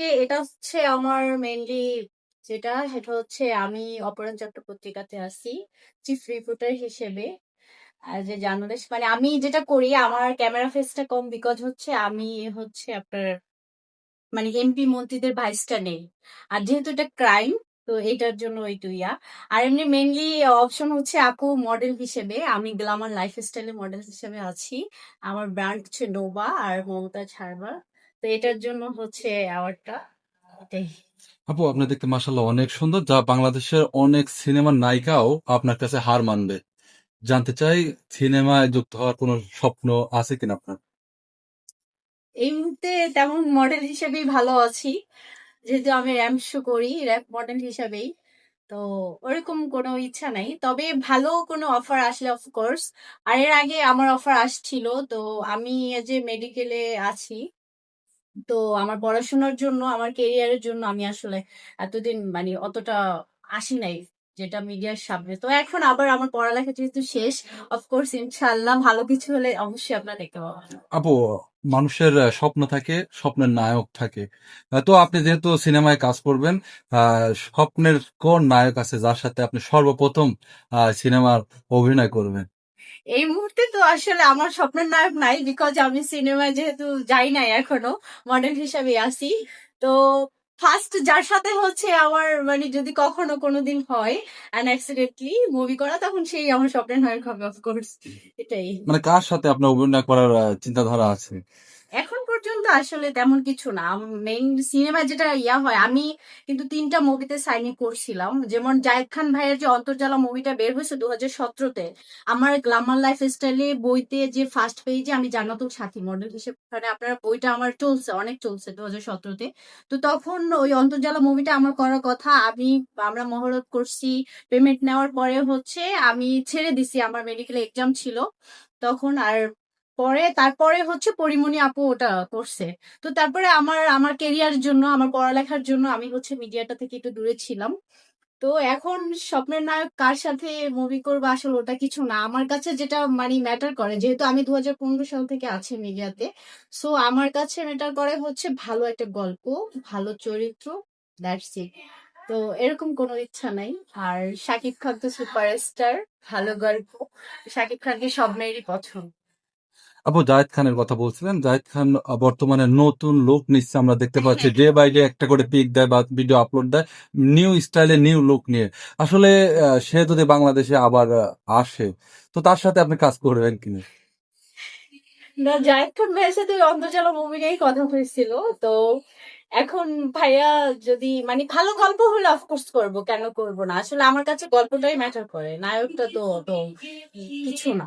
আজকে এটা হচ্ছে আমার মেনলি যেটা, সেটা হচ্ছে আমি অপরাণ চট্ট পত্রিকাতে আছি চিফ রিপোর্টার হিসেবে যে জার্নালিস্ট মানে আমি যেটা করি, আমার ক্যামেরা ফেসটা কম বিকজ হচ্ছে আমি হচ্ছে আপনার মানে এমপি মন্ত্রীদের ভাইসটা নেই। আর যেহেতু এটা ক্রাইম তো এটার জন্য ওই ইয়া। আর এমনি মেনলি অপশন হচ্ছে আপু মডেল হিসেবে। আমি গ্লামার লাইফস্টাইলের মডেল হিসেবে আছি। আমার ব্র্যান্ড হচ্ছে নোভা আর মমতা ছাড়বা তো এটার জন্য হচ্ছে অ্যাওয়ার্ডটা এটাই। আপু আপনি দেখতে মাসাল্লাহ অনেক সুন্দর যা বাংলাদেশের অনেক সিনেমার নায়িকাও আপনার কাছে হার মানবে। জানতে চাই সিনেমায় যুক্ত হওয়ার কোনো স্বপ্ন আছে কিনা আপনার? এই মুহূর্তে তেমন মডেল হিসেবেই ভালো আছি। যেহেতু আমি র্যাম শো করি র্যাপ মডেল হিসেবেই তো ওরকম কোনো ইচ্ছা নাই। তবে ভালো কোনো অফার আসলে অফকোর্স আর এর আগে আমার অফার আসছিল তো আমি যে মেডিকেলে আছি। তো আমার পড়াশোনার জন্য, আমার কেরিয়ারের জন্য আমি আসলে এতদিন মানে অতটা আসি নাই যেটা মিডিয়ার সামনে। তো এখন আবার আমার পড়ালেখা যেহেতু শেষ অফকোর্স ইনশাল্লাহ ভালো কিছু হলে অবশ্যই আপনারা দেখতে পাবেন আপু, মানুষের স্বপ্ন থাকে, স্বপ্নের নায়ক থাকে। তো আপনি যেহেতু সিনেমায় কাজ করবেন স্বপ্নের কোন নায়ক আছে যার সাথে আপনি সর্বপ্রথম সিনেমার অভিনয় করবেন? এই মুহূর্তে তো আসলে আমার স্বপ্নের নায়ক নাই বিকজ আমি সিনেমায় যেহেতু যাই নাই এখনও মডেল হিসাবে আসি তো ফার্স্ট যার সাথে হচ্ছে আমার মানে যদি কখনো কোনোদিন হয় আনএক্সিডেন্টলি মুভি করা, তখন সেই আমার স্বপ্নের নায়ক হবে অফকোর্স এটাই। মানে কার সাথে আপনার অভিনয় করার চিন্তাধারা আছে? পর্যন্ত আসলে তেমন কিছু না। মেইন সিনেমা যেটা ইয়া হয়, আমি কিন্তু তিনটা মুভিতে সাইন ইন করছিলাম। যেমন জায়েদ খান ভাইয়ের যে অন্তর্জালা মুভিটা বের হয়েছে দু হাজার সতেরোতে, আমার গ্লামার লাইফ স্টাইলে বইতে যে ফার্স্ট পেজে আমি জান্নাতুল সাথী মডেল হিসেবে মানে আপনার বইটা আমার চলছে, অনেক চলছে দু হাজার সতেরোতে। তো তখন ওই অন্তর্জালা মুভিটা আমার করার কথা, আমি আমরা মহরত করছি পেমেন্ট নেওয়ার পরে হচ্ছে আমি ছেড়ে দিছি, আমার মেডিকেল এক্সাম ছিল। তখন আর পরে তারপরে হচ্ছে পরিমণি আপু ওটা করছে। তো তারপরে আমার আমার কেরিয়ার জন্য, আমার পড়ালেখার জন্য আমি হচ্ছে মিডিয়াটা থেকে একটু দূরে ছিলাম। তো এখন স্বপ্নের নায়ক কার সাথে মুভি করব আসলে ওটা কিছু না। আমার কাছে যেটা মানে ম্যাটার করে, যেহেতু আমি দু হাজার পনেরো সাল থেকে আছি মিডিয়াতে সো আমার কাছে ম্যাটার করে হচ্ছে ভালো একটা গল্প, ভালো চরিত্র দ্যাটস ইট তো এরকম কোনো ইচ্ছা নাই। আর শাকিব খান তো সুপারস্টার ভালো গল্প, শাকিব খানকে সব মেয়েরই পছন্দ। আপু জায়েদ খানের কথা বলছিলেন। জায়েদ খান বর্তমানে নতুন লুক নিচ্ছে। আমরা দেখতে পাচ্ছি ডে বাই ডে একটা করে পিক দেয় বা ভিডিও আপলোড দেয় নিউ স্টাইলে নিউ লুক নিয়ে। আসলে সে যদি বাংলাদেশে আবার আসে তো তার সাথে আপনি কাজ করবেন কিনা না? জায়েদ খান ভাইয়ের সাথে অন্তর্জালা মুভি নিয়েই কথা হয়েছিল। তো এখন ভাইয়া যদি মানে ভালো গল্প হলে অফকোর্স করব। কেন করব না? আসলে আমার কাছে গল্পটাই ম্যাটার করে। নায়কটা তো তো কিছু না।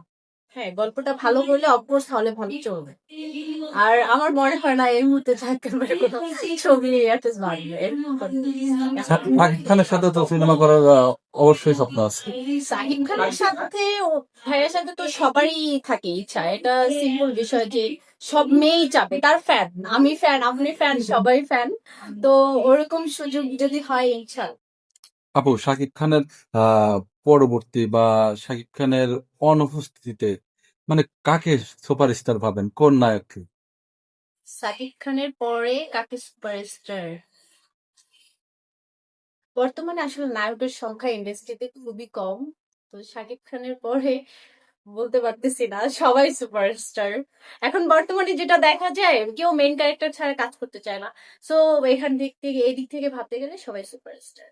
হ্যাঁ গল্পটা ভালো হলে অফকোর্স হলে ভালো চলবে। আর আমার মনে হয় না এই মুহূর্তে কোনো ছবি আর্টিস্ট খানের সাথে তো সিনেমা করার অবশ্যই স্বপ্ন আছে। সাকিব খানের সাথে ভাইয়ের সাথে তো সবারই থাকে ইচ্ছা। এটা সিম্পল বিষয় যে সব মেয়েই চাবে তার ফ্যান আমি ফ্যান আপনি ফ্যান সবাই ফ্যান তো ওরকম সুযোগ যদি হয় ইচ্ছা আপু শাকিব খানের আহ পরবর্তী বা শাকিব খানের অনুপস্থিতিতে মানে কাকে সুপারস্টার ভাবেন? কোন নায়ককে? সাকিব খানের পরে কাকে সুপারস্টার? বর্তমানে আসলে নায়কের সংখ্যা ইন্ডাস্ট্রিতে খুবই কম। তো শাকিব খানের পরে বলতে পারতেছি না, সবাই সুপারস্টার। এখন বর্তমানে যেটা দেখা যায়, কেউ মেন ক্যারেক্টার ছাড়া কাজ করতে চায় না। সো এখান দিক থেকে এই দিক থেকে ভাবতে গেলে সবাই সুপারস্টার।